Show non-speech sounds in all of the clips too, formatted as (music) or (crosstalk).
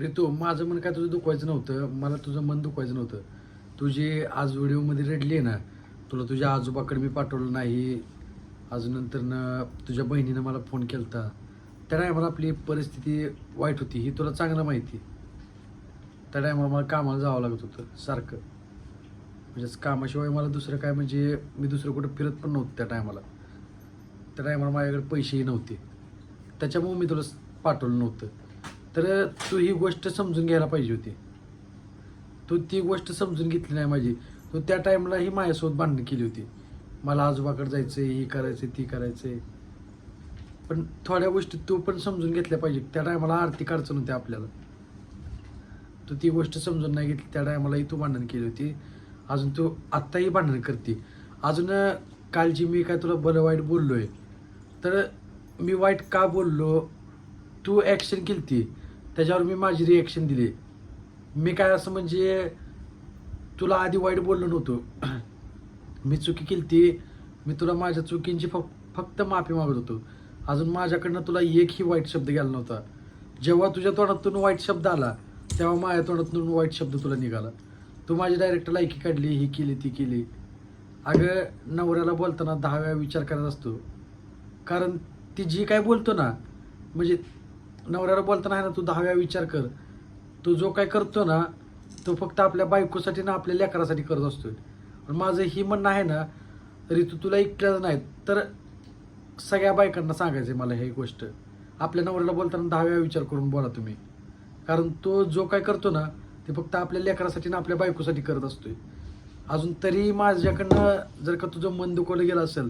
रितू माझं मन काय तुझं दुखवायचं नव्हतं मला तुझं मन दुखवायचं नव्हतं. तुझी आज व्हिडिओमध्ये रडली आहे ना तुला तुझ्या आजोबाकडे मी पाठवलं नाही. अजून न तुझ्या बहिणीनं मला फोन केला होता त्या टायमाला आपली परिस्थिती वाईट होती ही तुला चांगलं माहिती त्या टायमाला मला कामाला जावं लागत होतं सारखं. म्हणजेच कामाशिवाय मला दुसरं काय म्हणजे मी दुसरं कुठं फिरत पण नव्हतं त्या टायमाला त्या टायमाला माझ्याकडे पैसेही नव्हते. त्याच्यामुळे मी तुला पाठवलं नव्हतं. तर तू ही गोष्ट समजून घ्यायला पाहिजे होती. तू ती गोष्ट समजून घेतली नाही माझी. तू त्या टाईमला ही माझ्यासोबत भांडण केली होती. मला आजोबाकडे जायचं ही करायचं ती करायचं पण थोड्या गोष्टी तू पण समजून घेतल्या पाहिजे त्या टायमाला आर्थिक अडचण होती आपल्याला. तू ती गोष्ट समजून नाही घेतली त्या टायमालाही तू भांडण केली होती. अजून तू आत्ताही भांडण करते. अजून कालची मी काय तुला बरं वाईट बोललोय? तर मी वाईट का बोललो? तू ॲक्शन केली ती त्याच्यावर मी माझी रिॲक्शन दिली. मी काय असं म्हणजे तुला आधी वाईट बोललो नव्हतो. (clears throat) मी चुकी केली ती मी तुला माझ्या चुकींची फक्त फक्त माफी मागत होतो. अजून माझ्याकडनं तुला एकही वाईट शब्द गेला नव्हता. जेव्हा तुझ्या तोंडातून वाईट शब्द आला तेव्हा माझ्या तोंडातून वाईट शब्द तुला निघाला. तू माझी डायरेक्ट लायकी काढली ही केली ती केली. अगं नवऱ्याला बोलताना दहा वेळा विचार करत असतो. कारण ती जी काय बोलतो ना म्हणजे नवऱ्याला बोलताना आहे ना तू दहा वेळा विचार कर. तू जो काय करतो ना तो फक्त आपल्या बायकोसाठी ना आपल्या लेकरासाठी करत असतो पण माझं ही म्हणणं आहे ना तरी तू तुला ऐकलं नाही तर सगळ्या बायकांना सांगायचं मला ही गोष्ट. आपल्या नवऱ्याला बोलताना दहा वेळा विचार करून बोला तुम्ही. कारण तो जो काय करतो ना ते फक्त आपल्या लेकरासाठी ना आपल्या बायकोसाठी करत असतोय. अजून तरी माझ्याकडनं जर का तुझं मन दुखवलं गेलं असेल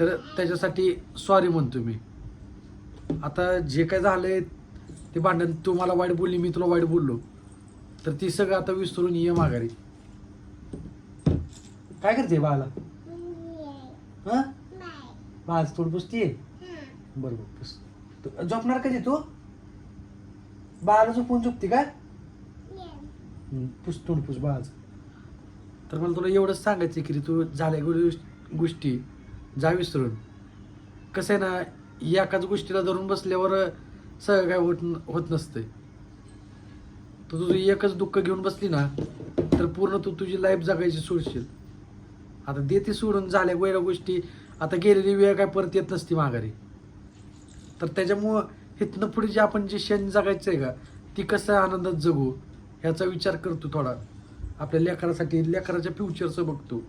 तर त्याच्यासाठी सॉरी म्हणतो मी. आता जे काय झालंय ते भांडण तू मला वाईट बोलली मी तुला वाईट बोललो. तर ती सगळं आता विसरून ये माघारी. काय करते बाळाला? हा? बाळा थोडं पुसतीये? बरोबर पुस. तू- झोपणार कधी तू? बाळाला झोपून झोपते का? हम्म, पुस तोंड पुस बाळाचं. तर मला तुला एवढंच सांगायचं की रे तू झाल्या गोष्टी- गोष्टी जा विसरून. कसं आहे ना एकाच गोष्टीला धरून बसल्यावर सगळं काय होत न- होत नसतंय. तू तुझं एकच दुःख घेऊन बसली ना तर पूर्ण तू तुझी लाईफ जगायची सोडशील. आता देते सोडून झाल्या वेळा गोष्टी आता गेलेली वेळ काय परत येत नसती माघारी. तर त्याच्यामुळं इथनं पुढे जे आपण जे शेण जगायचं आहे का ती कसं आनंदात जगू ह्याचा विचार करतो थोडा. आपल्या लेकरासाठी लेकराच्या फ्युचरचं बघतो.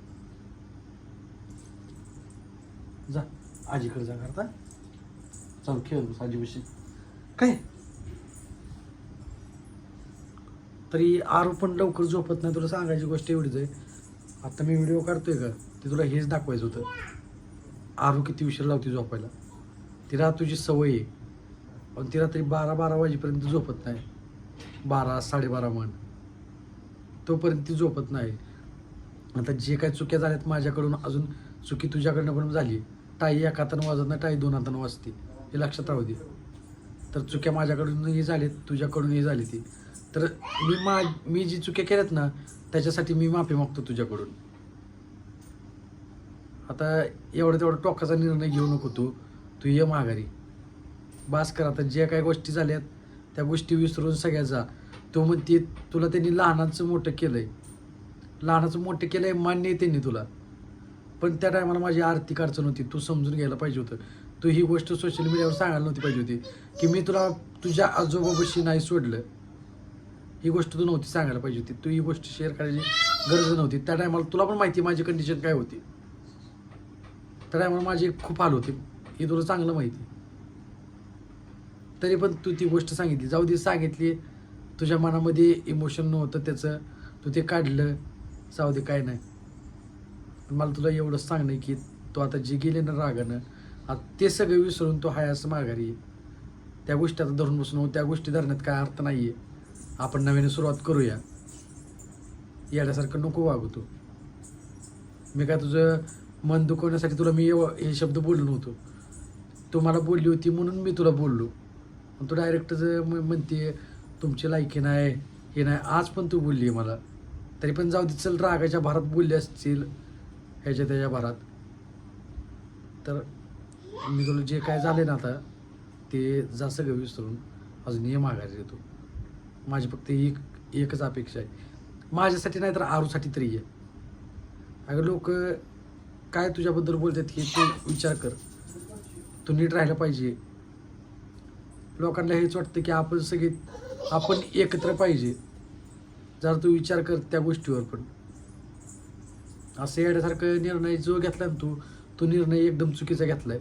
जा आजीकडे जा करता. चल खेळ बस काय? तरी आरू पण लवकर झोपत नाही तुला सांगायची गोष्ट एवढीच आहे. आता मी व्हिडिओ काढतोय का ते तुला हेच दाखवायचं होतं. आरू किती उशीर लावते झोपायला. तिला तुझी सवय आहे. पण ती तरी बारा बारा वाजेपर्यंत झोपत नाही. बारा साडेबारा म्हण. तोपर्यंत ती झोपत नाही. आता जे काही चुक्या झाल्यात माझ्याकडून अजून चुकी तुझ्याकडनं पण झाली. टाई एका हातानं वाजत नाही टाई दोन हातानं वाजते. हे लक्षात राहू दे. तर चुक्या माझ्याकडूनही झालीत तुझ्याकडूनही झाली ती. तर मी मा मी जी चुक्या केल्यात ना त्याच्यासाठी मी माफी मागतो तुझ्याकडून. आता एवढं तेवढा टोकाचा निर्णय घेऊ नको तू. तू ये माघारी. बास कर आता ज्या काही गोष्टी झाल्यात त्या गोष्टी विसरून सगळ्या जा. तो म्हणते तुला त्यांनी लहानाचं मोठं केलं आहे लहानाचं मोठं केलंय मान्य आहे त्यांनी तुला. पण त्या टायमाला माझी आर्थिक अडचण होती. तू समजून घ्यायला पाहिजे होतं. तू ही गोष्ट सोशल मीडियावर सांगायला नव्हती पाहिजे होती. की मी तुला तुझ्या आजोबाबशी नाही सोडलं. ही गोष्ट तू नव्हती सांगायला पाहिजे होती. तू ही गोष्ट शेअर करायची गरज नव्हती. त्या टायमाला तुला पण माहिती माझी कंडिशन काय होती. त्या टायमाला माझी खूप हाल होते. हे तुला चांगलं माहिती तरी पण तू ती गोष्ट सांगितली. जाऊ दे सांगितली. तुझ्या मनामध्ये इमोशन नव्हतं त्याचं. तू ते काढलं. जाऊ दे काय नाही. मला तुला एवढंच सांगणं की तू आता जे गेले ना रागानं आता ते सगळं विसरून तो हाय असं माघारी त्या गोष्टी आता धरून बसून त्या गोष्टी धरण्यात काय अर्थ नाही आहे आपण नव्याने सुरुवात करूया. याच्यासारखं नको वागू तू. मी काय तुझं मन दुखवण्यासाठी तुला मी हे शब्द बोललो नव्हतो. तू मला बोलली होती म्हणून मी तुला बोललो. तू डायरेक्ट म्हणते तुमची लायकी नाही हे नाही. आज पण तू बोलली मला. तरी पण जाऊ दे चल रागाच्या भारात बोलली असतील. ह्याच्या त्याच्या भारात. तर मी तुला जे काय झाले ना आता ते जा सगळं विसरून अजून हे माघारी देतो माझी फक्त एक एकच अपेक्षा आहे. माझ्यासाठी नाही तर आरूसाठी तरी आहे अगं लोक काय तुझ्याबद्दल बोलतात हे तू विचार कर. तू नीट राहिलं पाहिजे. लोकांना हेच वाटतं की आपण सगळे आपण एकत्र पाहिजे. जर तू विचार कर त्या गोष्टीवर पण. असं येण्यासारखं निर्णय जो घेतला ना तू तो निर्णय एकदम चुकीचा घेतलाय.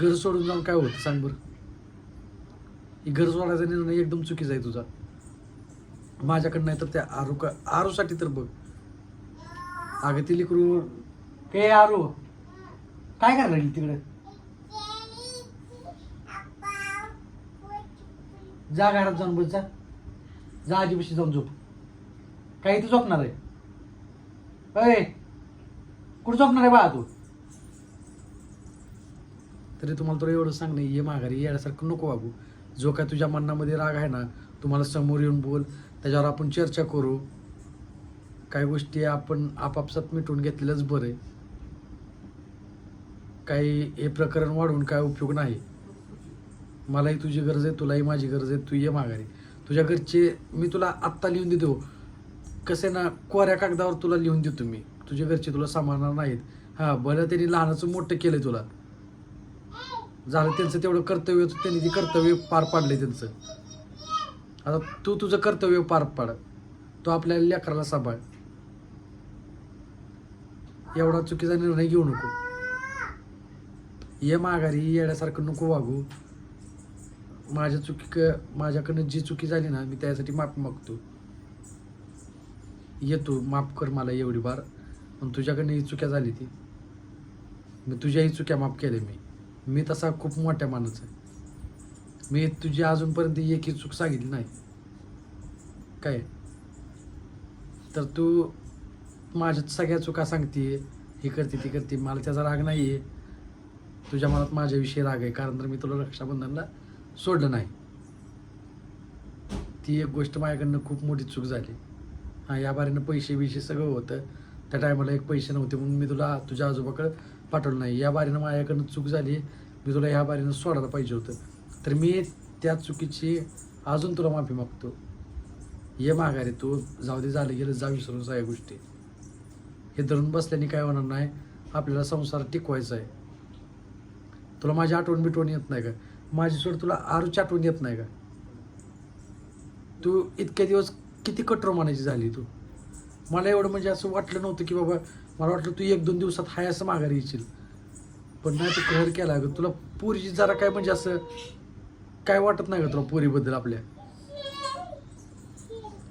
घर सोडून जाऊन काय होतं सांग बरं? ही घर सोडायचा निर्णय एकदम चुकीचा आहे तुझा. माझ्याकडं नाही तर त्या आरू का आरूसाठी तर बघ. अगं ती लिकरू हे आरू काय करायला लागली तिकडे? जा घरात जाऊन बस जा. जा आजीपाशी जाऊन झोप. काही तू झोपणार आहे? अय कुठं झोपणार आहे बाळा तू? तरी तुम्हाला तुला एवढं सांग नाही ये माघारी येण्यासारखं नको वागू जो काय तुझ्या मनामध्ये राग आहे ना तुम्हाला समोर येऊन बोल त्याच्यावर आपण चर्चा करू. काही गोष्टी आपण आपापसात मिटवून घेतलेलंच बरं आहे. काही हे प्रकरण वाढवून काय उपयोग नाही. मलाही तुझी गरज आहे तुलाही माझी गरज आहे तू ये माघारी. तुझ्या घरचे मी तुला आत्ता लिहून देतो कसं आहे ना कोऱ्या कागदावर तुला लिहून देतो मी. तुझ्या घरचे तुला सांभाळणार नाहीत. हां बरं त्यांनी लहानाचं मोठं केलंय तुला. झालं त्यांचं तेवढं कर्तव्य होतं त्यांनी ते कर्तव्य पार पाडले त्यांचं. आता तू तुझं कर्तव्य पार पाड. तो आपल्या लेकराला सांभाळ. एवढा चुकीचा निर्णय घेऊ नको. ये माघारी येण्यासारखं नको वागू. माझ्या चुकी माझ्याकडनं जी चुकी झाली ना मी त्यासाठी माफी मागतो. येतो माफ कर मला एवढी बार. पण तुझ्याकडनं ही चुक्या झाली ती. मी तुझ्याही चुक्या माफ केल्या मी. मी तसा खूप मोठ्या माणूस आहे. मी तुझी अजूनपर्यंत एकही चूक सांगितली नाही. काय? तर तू माझ्या सगळ्या चुका सांगते हे करते ती करते. मला त्याचा राग नाही आहे तुझ्या मनात माझ्याविषयी राग आहे. कारण तर मी तुला रक्षाबंधनला सोडलं नाही. ती एक गोष्ट माझ्याकडनं खूप मोठी चूक झाली. हां या बारीनं पैसे बिशे सगळं होतं. त्या टायमाला एक पैसे नव्हते म्हणून मी तुला तुझ्या आजोबाकडं पाठवलं नाही. या बारीनं माझ्याकडनं चूक झाली मी तुला ह्या बारीनं सोडायला पाहिजे होतं. तर मी त्या चुकीची अजून तुला माफी मागतो. ये माघारी तू जाऊ दे झालं गेलं जा विसरून जा या गोष्टी. हे धरून बसल्याने काय होणार नाही आपल्याला संसार टिकवायचा आहे. तुला माझी आठवण बिटवण येत नाही का? माझी सोड तुला आरूची आठवण येत नाही का? तू इतक्या दिवस किती कठोर मानायची झाली तू? मला एवढं म्हणजे असं वाटलं नव्हतं की बाबा मला वाटलं तू एक दोन दिवसात हाय असं माघारी येशील. पण नाही तू कहर केला ग. तुला पोरीची जरा काय म्हणजे असं काय वाटत नाही का तुला पोरीबद्दल आपल्या?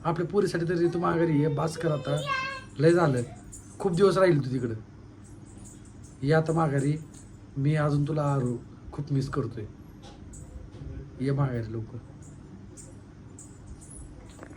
आपल्या पोरीसाठी तरी तू माघारी ये बास कर आता. लय झालं. खूप दिवस राहील तू तिकडं. ये आता माघारी. मी अजून तुला आरो. खूप मिस करतोय. ये माघारी लवकर.